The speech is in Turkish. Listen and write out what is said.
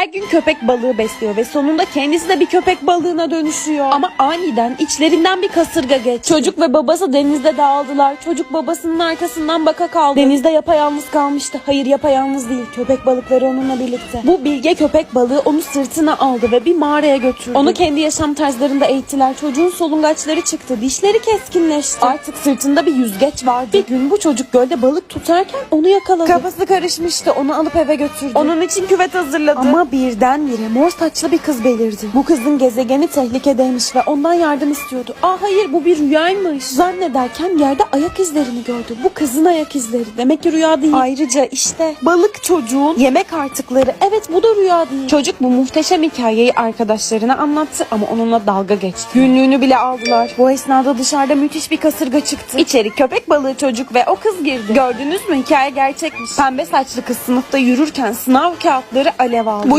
Her gün köpek balığı besliyor ve sonunda kendisi de bir köpek balığına dönüşüyor. Ama aniden içlerinden bir kasırga geçti. Çocuk ve babası denizde dağıldılar. Çocuk babasının arkasından baka kaldı. Denizde yapayalnız kalmıştı. Hayır yapayalnız değil. Köpek balıkları onunla birlikte. Bu bilge köpek balığı onu sırtına aldı ve bir mağaraya götürdü. Onu kendi yaşam tarzlarında eğittiler. Çocuğun solungaçları çıktı. Dişleri keskinleşti. Artık sırtında bir yüzgeç vardı. Bir gün bu çocuk gölde balık tutarken onu yakaladı. Kafası karışmıştı. Onu alıp eve götürdü. Onun için küvet hazırladı. Ama birdenbire mor saçlı bir kız belirdi. Bu kızın gezegeni tehlikedeymiş ve ondan yardım istiyordu. Aa hayır bu bir rüyaymış. Zannederken yerde ayak izlerini gördü. Bu kızın ayak izleri. Demek ki rüya değil. Ayrıca işte balık çocuğun yemek artıkları. Evet bu da rüya değil. Çocuk bu muhteşem hikayeyi arkadaşlarına anlattı ama onunla dalga geçti. Günlüğünü bile aldılar. Bu esnada dışarıda müthiş bir kasırga çıktı. İçeri köpek balığı çocuk ve o kız girdi. Gördünüz mü hikaye gerçekmiş. Pembe saçlı kız sınıfta yürürken sınav kağıtları alev aldı. Bu